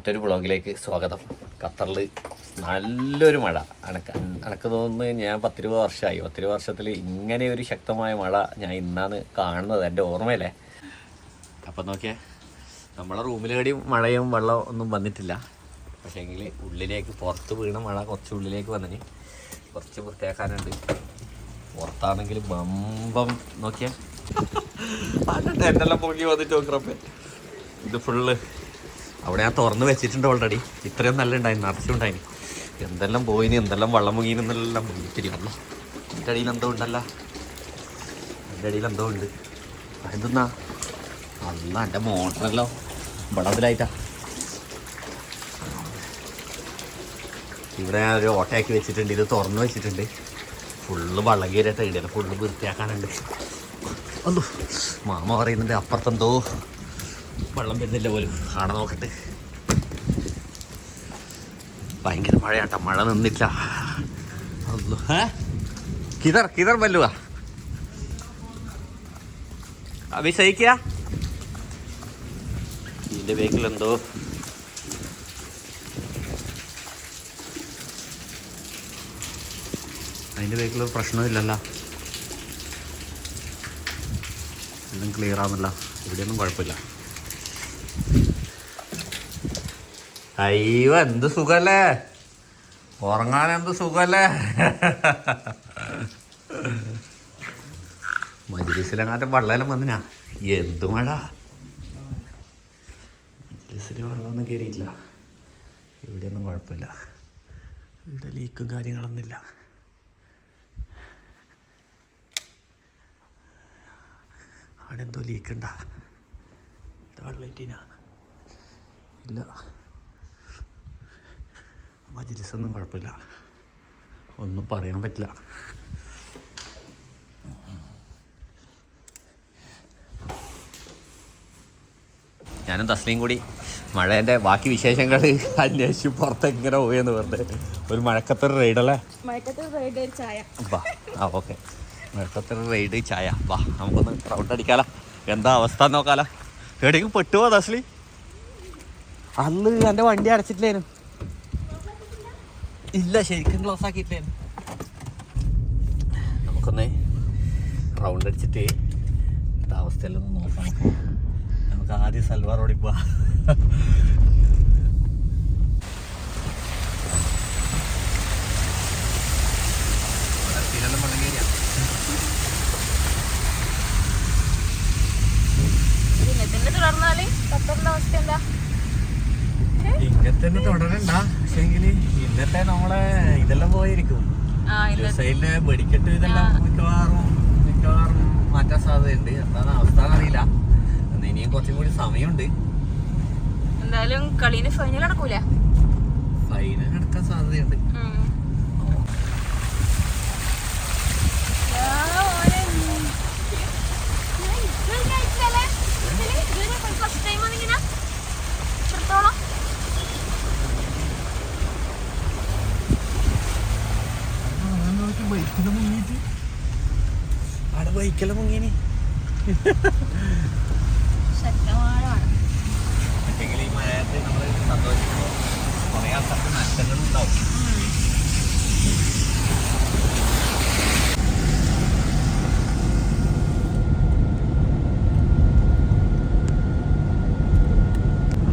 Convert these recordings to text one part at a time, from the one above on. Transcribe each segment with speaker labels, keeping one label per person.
Speaker 1: മറ്റൊരു ബ്ലോഗിലേക്ക് സ്വാഗതം. ഖത്തറിൽ നല്ലൊരു മഴ. അനക്ക് അനക്ക് തോന്നുന്നു ഞാൻ പത്തിരുപത് വർഷമായി പത്തിരുപത് വർഷത്തിൽ ഇങ്ങനെ ഒരു ശക്തമായ മഴ ഞാൻ ഇന്നാണ് കാണുന്നത്. എന്റെ ഓർമ്മയില്ലേ? അപ്പം നോക്കിയേ നമ്മളെ റൂമിലേടി മഴയും വെള്ളം ഒന്നും വന്നിട്ടില്ല. പക്ഷേങ്കിൽ ഉള്ളിലേക്ക് പുറത്ത് വീണ മഴ കുറച്ച് ഉള്ളിലേക്ക് വന്നിന്. കുറച്ച് വൃത്തിയാക്കാനുണ്ട്. പുറത്താണെങ്കിൽ ബമ്പം. നോക്കിയേ. ടെന്റെല്ലാം പൊങ്ങി വന്നിട്ട് നോക്കറപ്പേ ഇത് ഫുള്ള് അവിടെ ഞാൻ തുറന്ന് വെച്ചിട്ടുണ്ട് ഓൾറെഡി ഇത്രയും നല്ല ഉണ്ടായിരുന്നു നിറച്ചുണ്ടായിന് എന്തെല്ലാം പോയിന് എന്തെല്ലാം വള്ളം മുങ്ങിനെന്നെല്ലാം ഇത്തിരി വന്നു എന്റെ അടിയിൽ എന്തോ ഉണ്ടല്ല. എന്റെ അടിയിൽ എന്തോ ഉണ്ട്. എന്തെന്നാ അല്ല എന്റെ മോട്ടറല്ലോ. വെള്ളത്തിലായിട്ടാ ഇവിടെ ഞാൻ ഒരു ഓട്ടയാക്കി വെച്ചിട്ടുണ്ട്. ഇത് തുറന്ന് വെച്ചിട്ടുണ്ട്. ഫുള്ള് വള്ളം കയറിയിട്ട് ഇടയിൽ ഫുള്ള് വൃത്തിയാക്കാനുണ്ട്. അല്ലോ മാമ പറയുന്നുണ്ട് അപ്പുറത്തെന്തോ വെള്ളം വരുന്നില്ല പോലും. ആടെ നോക്കട്ടെ. ഭയങ്കര മഴയാട്ട. മഴ നിന്നില്ല. കിതർ കിതർ വല്ലുവാ. അഭിഷയിക്കുക ഇതിന്റെ ബേക്കിൽ എന്തോ അതിന്റെ ബേക്കിൽ പ്രശ്നമില്ലല്ലോ. എല്ലാം ക്ലിയർ ആവുന്നില്ല. ഇവിടെയൊന്നും കുഴപ്പമില്ല. അയ്യോ എന്ത് സുഖല്ലേ? ഉറങ്ങാൻ എന്ത് സുഖല്ലേ? മജിലിസിലെങ്ങാട്ടും വെള്ളം വന്നിനാ എന്ത് മഴ? മജിലിസിൽ വെള്ളമൊന്നും കയറിയിട്ടില്ല ഇവിടെയൊന്നും കുഴപ്പമില്ല. ഇവിടെ ലീക്കും കാര്യങ്ങളൊന്നുമില്ല അവിടെ എന്തോ ലീക്കുണ്ടാ വെള്ളയിട്ടിനാ ഇല്ല. മജിലിസൊന്നും കുഴപ്പമില്ല. ഒന്നും പറയാൻ പറ്റില്ല. ഞാനും തസ്ലിയും കൂടി മഴേന്റെ ബാക്കി വിശേഷങ്ങൾ അന്വേഷിച്ച് പുറത്തെങ്ങനെ പോയെന്ന് പറഞ്ഞത് ഒരു മഴക്കത്തൊരു റൈഡല്ലേ
Speaker 2: മയക്കത്ത് റൈഡ് ചായ.
Speaker 1: വാ ആ ഓക്കെ മഴക്കത്തൊരു റൈഡ് ചായ. വാ നമുക്കൊന്ന് റൗണ്ട് അടിക്കാലോ. എന്താ അവസ്ഥ നോക്കാലോ. എവിടെയെങ്കിലും പെട്ടുപോ തസ്ലി? അന്ന് എന്റെ വണ്ടി അടച്ചിട്ടില്ലേനു. ഇല്ല ശരിക്കും ക്ലോസ് ആക്കിയിട്ടേ. നമുക്കൊന്ന് റൗണ്ട് അടിച്ചിട്ട് എന്താ അവസ്ഥയിലൊന്ന് നോക്കാം നമുക്ക്. നമുക്ക് ആദ്യം സൽവാർ
Speaker 2: ഓടിപ്പോ തുടർന്നാൽ ഖത്തറിന്റെ അവസ്ഥ എന്താ?
Speaker 1: ഇങ്ങനത്തെ തുടരണ്ട. പക്ഷേങ്കിൽ ഇന്നത്തെ നമ്മളെ ഇതെല്ലാം പോയിരിക്കും. ജുസൈലിന്റെ വെടിക്കെട്ട് ഇതെല്ലാം മിക്കവാറും മിക്കവാറും മാറ്റാൻ സാധ്യതയുണ്ട്. എന്താണ് അവസ്ഥ അറിയില്ല ഇനിയും കുറച്ചും കൂടി സമയമുണ്ട്.
Speaker 2: എന്തായാലും കളീന് ഫൈനൽ നടക്കൂല.
Speaker 1: ഫൈനൽ നടക്കാൻ സാധ്യതയുണ്ട്.
Speaker 2: ശക്തമാണ്
Speaker 1: പക്ഷേങ്കിൽ ഈ മഴയത്ത് നമ്മൾ സന്തോഷിക്കുമ്പോൾ കുറേ ആൾക്കാർക്ക് നഷ്ടങ്ങളും ഉണ്ടാവും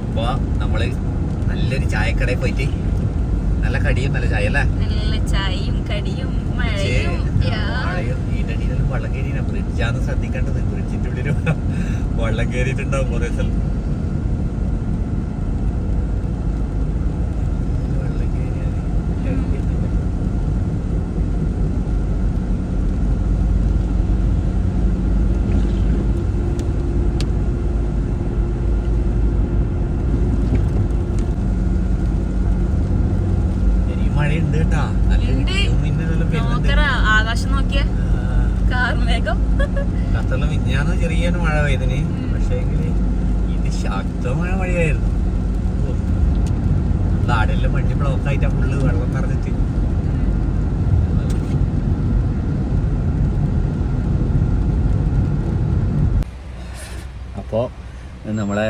Speaker 1: അപ്പോൾ നമ്മൾ നല്ലൊരു ചായക്കടയിൽ പോയിട്ട് നല്ല കടിയും നല്ല ചായ അല്ലേ
Speaker 2: നല്ല ചായയും കടിയും മഴയും.
Speaker 1: വെള്ളം കയറിയ ബ്രിഡ്ജാണ് ശ്രദ്ധിക്കേണ്ടത്. ബ്രിഡ്ജിന്റെ ഉള്ളിൽ വെള്ളം കയറിയിട്ടുണ്ടാവും കുറേ സ്ഥലം.
Speaker 2: ആകാശം നോക്കിയ. കാർമേഘം.
Speaker 1: ഖത്തറിൽ മിഞ്ഞാന്ന് ചെറിയൊരു മഴ പെയ്തിന്. പക്ഷേ ഇത് ശക്തമായ മഴയായിരുന്നു. നാടെല്ലാം വണ്ടി ബ്ലോക്ക് ആയിട്ട് ഫുള്ള് വെള്ളം നിറഞ്ഞിട്ട്. അപ്പോൾ നമ്മളെ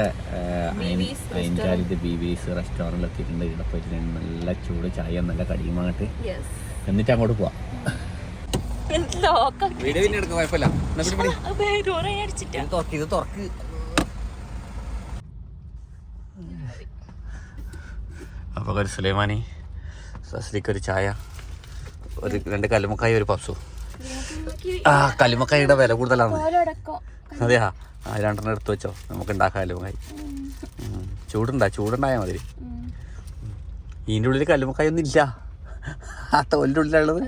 Speaker 1: അയൻകാരിത് ബി ബീസ് റെസ്റ്റോറന്റിൽ എത്തിയിട്ടുണ്ട് ഇവിടെ പോയിട്ട് നല്ല ചൂട് ചായ നല്ല
Speaker 2: കടിയുമായിട്ട്.
Speaker 1: എന്നിട്ട് അങ്ങോട്ട് പോവാം. വീഡിയോ പിന്നെ എടുക്കാം കുഴപ്പമില്ല. തുറക്ക് ഇത് തുറക്ക്. അപ്പോൾ ഒരു സുലൈമാനി സസ്ലിക്ക് ഒരു ചായ ഒരു രണ്ട് കല്ലുമക്കായി ഒരു പപ്സു. ആ കല്ലുമക്കായുടെ വില കൂടുതലാണ്.
Speaker 2: ഓരോടക്കം.
Speaker 1: അതെയാ ആ രണ്ടെണ്ണം എടുത്തു വെച്ചോ. നമുക്ക് ഉണ്ടാക്കാം കല്ലുമക്കായി. ചൂടുണ്ടാ ചൂടുണ്ടായാൽ മതി. ഇതിന്റെ ഉള്ളിൽ കല്ലുമക്കായി ഒന്നും ഇല്ല ആ തോലിന്റെ ഉള്ളിലുള്ളത്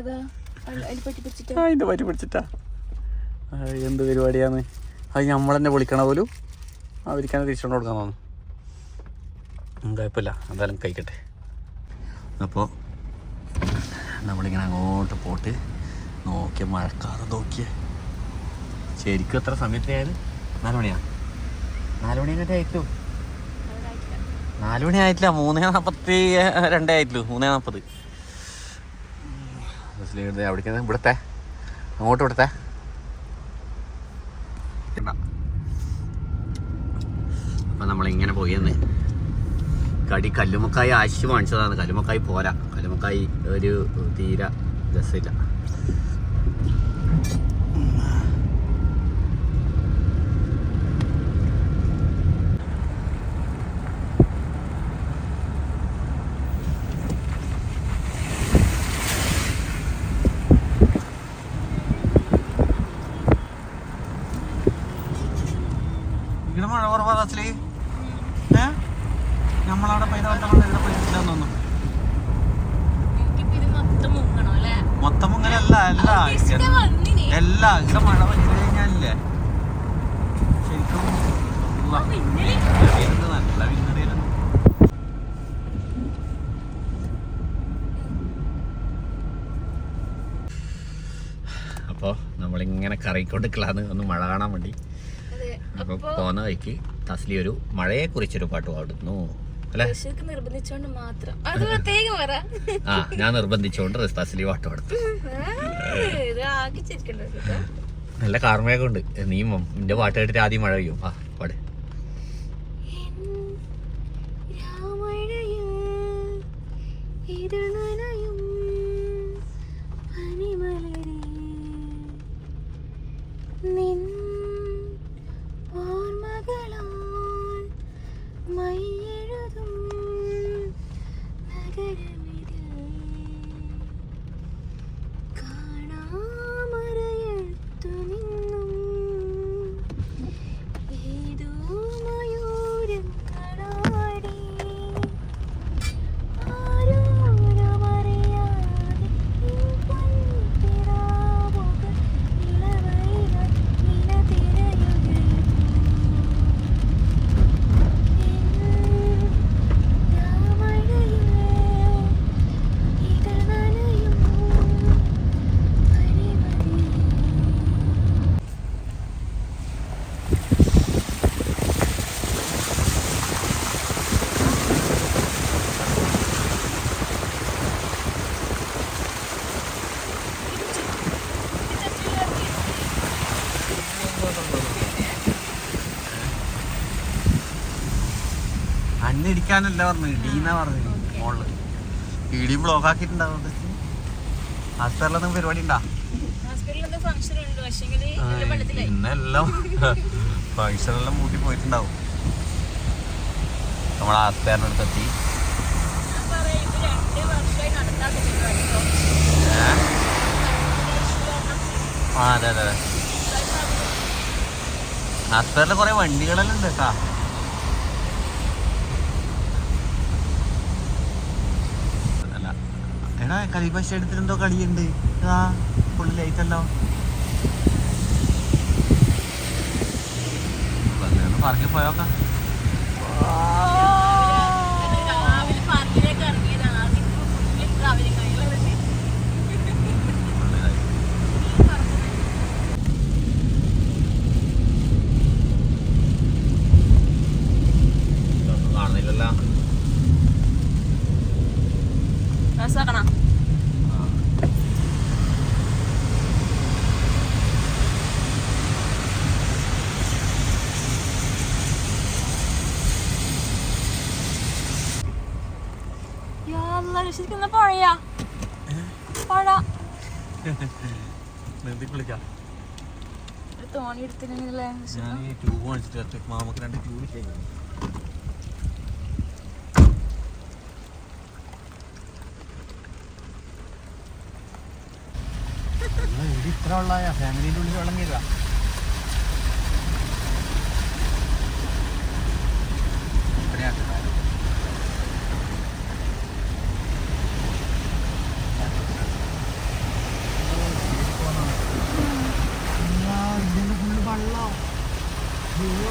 Speaker 1: ആ ഇത് പറ്റി പിടിച്ചിട്ടാ. എന്ത് പരിപാടിയാന്ന്. അത് നമ്മൾ തന്നെ വിളിക്കണ പോലും അവർക്കാണ് തിരിച്ചുകൊണ്ട് കൊടുക്കാൻ തോന്നുന്നു. കുഴപ്പമില്ല. എന്തായാലും കഴിക്കട്ടെ. അപ്പോൾ നമ്മളിങ്ങനെ അങ്ങോട്ട് പോട്ട് നോക്കിയ മഴക്കാറ് നോക്കിയ. ശരിക്കും എത്ര സമയത്തിനായാലും നാല് മണിയാ. നാല് മണി ആയിട്ടു നാല് മണി ആയിട്ടില്ല. മൂന്നേ നാൽപ്പത്തി രണ്ടേ ആയിട്ടുള്ളൂ. മൂന്നേ നാൽപ്പത് അവിടേക്ക് ഇവിടുത്തെ. അങ്ങോട്ട് ഇവിടുത്തെ. അപ്പൊ നമ്മളിങ്ങനെ പോയെന്ന്. കടി കല്ലുമക്കായി ആശി വാങ്ങിച്ചതാണ്. കല്ലുമക്കായി പോരാ. കല്ലുമക്കായി ഒരു തീര രസമില്ല. മഴ കുറവാ ക്ലാസ്സിൽ ഏ? നമ്മളവിടെ പെയ്ത ഇവിടെ തോന്നുന്നു.
Speaker 2: മൊത്തം മുങ്ങലല്ല അല്ലേ?
Speaker 1: അല്ല ഇവിടെ മഴ വന്നു കഴിഞ്ഞാലേ ശരിക്കും നല്ല വിരുന്നടിയായിരുന്നു അപ്പോൾ നമ്മളിങ്ങനെ കറങ്ങിക്കൊണ്ടിരിക്കലാന്ന് ഒന്ന് മഴ കാണാൻ വേണ്ടി.
Speaker 2: അപ്പൊ
Speaker 1: പോകുന്ന വഴിക്ക് തസ്ലി ഒരു മഴയെ കുറിച്ചൊരു പാട്ട് പാടുന്നു
Speaker 2: നിർബന്ധിച്ചോണ്ട് മാത്രം. അത് പ്രത്യേകം പറ.
Speaker 1: ആ ഞാൻ നിർബന്ധിച്ചുകൊണ്ട് തസ്ലി പാട്ട്
Speaker 2: കേട്ടോ.
Speaker 1: നല്ല കാർമയൊക്കെ ഉണ്ട്. നീ നിന്റെ പാട്ട് കേട്ടിട്ട് ആദ്യം മഴ പെയ്യും. ആ പാട്.
Speaker 2: രാമഴയിൽ
Speaker 1: അന്നിടിക്കാനല്ല പറഞ്ഞു ഇടീന്നാ പറഞ്ഞു മോൾ. ഇടിയും ബ്ലോക്ക് ആക്കിയിട്ടുണ്ടാവും ഹോസ്പിറ്റലിലൊന്നും പരിപാടി ഉണ്ടാ? ഇന്നെല്ലാം ഫംഗ്ഷനെല്ലാം മൂട്ടി പോയിട്ടുണ്ടാവും. നമ്മൾ ഹോസ്പിറ്റലിന്റെ അടുത്തെത്തി. ആ അതെ അതെ ഹോസ്പിറ്റലിൽ കുറെ വണ്ടികളെല്ലാം ഉണ്ട് കേട്ടാ അല്ല എടാ കളിപ്പ സ്റ്റേഡിയത്തിൽ എന്തോ കളിയുണ്ട് ആ ഫുള്ള് ലൈറ്റ് അല്ലോ പറഞ്ഞു പോയോക്കാം.
Speaker 2: നോക്കണം വിശ്വസിക്കുന്ന പുഴയാ. പുഴ തോണി എടുത്തിട്ടുണ്ടെങ്കിലേ
Speaker 1: ഞാൻ ഈ ട്യൂബ് വാങ്ങിച്ചിട്ട് മാമക്ക് രണ്ട് ട്യൂബ് ശരിക്കും ഇത്ര ഉള്ള ഫാമിലിന്റെ ഉള്ളിൽ വെള്ളം കയറുക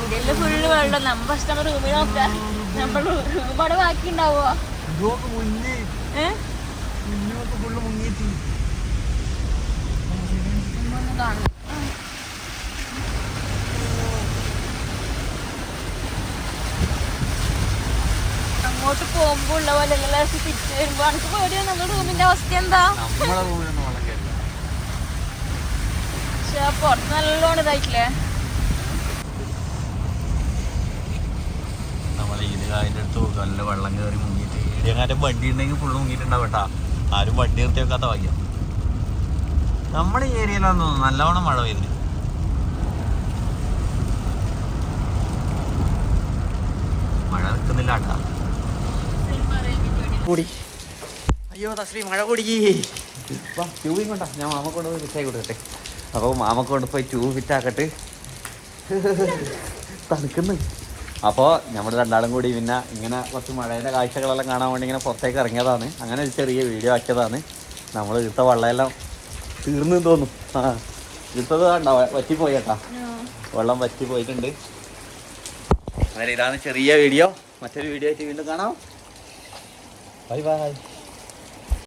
Speaker 2: ഇതിൽ ഫുള്ള് വെള്ളം. നമ്മ ഇഷ്ടം റൂമിൽ നോക്കാം. നമ്മൾ ഒരുപാട് ബാക്കി ഉണ്ടാവോ ഏഹ്
Speaker 1: മുന്നോട്ട് ഫുള്ള് മുങ്ങിയിട്ട്.
Speaker 2: കാണും. അങ്ങോട്ട് പോകുമ്പോ ഉള്ള പോലെ തിരിച്ചു വരുമ്പോ അനക്ക് പേടിയോ. നമ്മുടെ റൂമിന്റെ അവസ്ഥ എന്താ? പക്ഷെ പുറത്ത് നല്ലോണം ഇതായിട്ടില്ലേ?
Speaker 1: അടുത്ത് നല്ല വെള്ളം കയറി മുങ്ങിയിട്ട്. ഏടിയങ്ങാറ്റം വണ്ടി ഉണ്ടെങ്കിൽ ഫുള്ള് മുങ്ങിയിട്ടുണ്ടാവും കേട്ടാ. ആരും വണ്ടി നിർത്തി വെക്കാത്ത ഭാഗ്യം. നമ്മുടെ ഈ ഏരിയയിലാന്ന് തോന്നുന്നു നല്ലവണ്ണം മഴ പെയ്യുന്നു. മഴ നിൽക്കുന്നില്ല കേട്ടാ. കൂടി. അയ്യോ തശ്രീ മഴ കൂടി. ട്യൂബിങ് കൊണ്ടാ ഞാൻ മാമ കൊണ്ട് പോയി ഫിറ്റായി കൊടുക്കട്ടെ. അപ്പോൾ മാമ കൊണ്ട് പോയി ട്യൂബ് ഫിറ്റാക്കട്ട് തണുക്കുന്നു. അപ്പോൾ നമ്മൾ രണ്ടാളും കൂടി പിന്നെ ഇങ്ങനെ കുറച്ച് മഴയുടെ കാഴ്ചകളെല്ലാം കാണാൻ വേണ്ടി ഇങ്ങനെ പുറത്തേക്ക് ഇറങ്ങിയതാണ്. അങ്ങനെ ഒരു ചെറിയ വീഡിയോ ആക്കിയതാണ്. നമ്മൾ ഇട്ട വെള്ളമെല്ലാം തീർന്നു തോന്നും ആ ഇട്ടത് കണ്ടോ? വറ്റിപ്പോയി കേട്ടാ വെള്ളം വറ്റി പോയിട്ടുണ്ട് അങ്ങനെ ഇതാണ് ചെറിയ വീഡിയോ. മറ്റൊരു വീഡിയോ ആയിട്ട് വീണ്ടും കാണാം. Bye bye